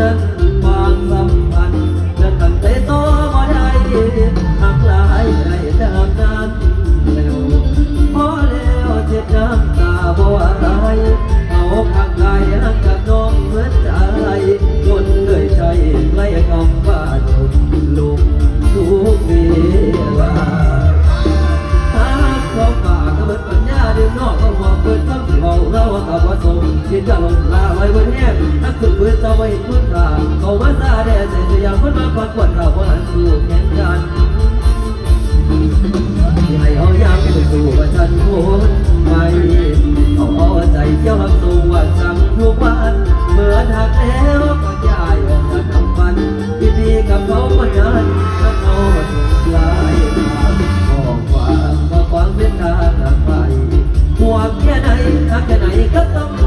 นั้น สวัยคุณราเขามาซาแดดใจจะยังคนมาปรากฏเราบ่านสู่แข่งกันที่ให้เอาอยามไปสู่ว่าฉันโหดไปเอาเอาใจเที่ยวหักสูว่าจังทุกวันเหมือนหักแล้วก็ย้ายออกจากกำปั้นดีๆกับเขามานานกับเขามาถึงปลายทางบอกว่ามงเป็นทางไปหัวแค่ไหนทักแค่ไหนก็ต้อง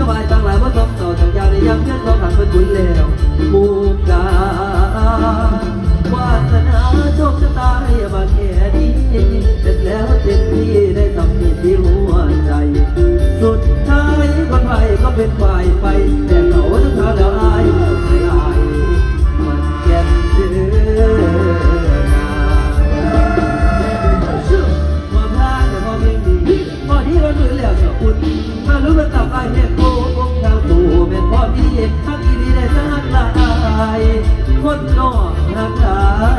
สบายใจ แล้จ้าคุณมารู้ว่าตับไอแม่โกงทางตู่เป็นพ่อดีทักอีดีได้สักหลายคนนอกหักหลา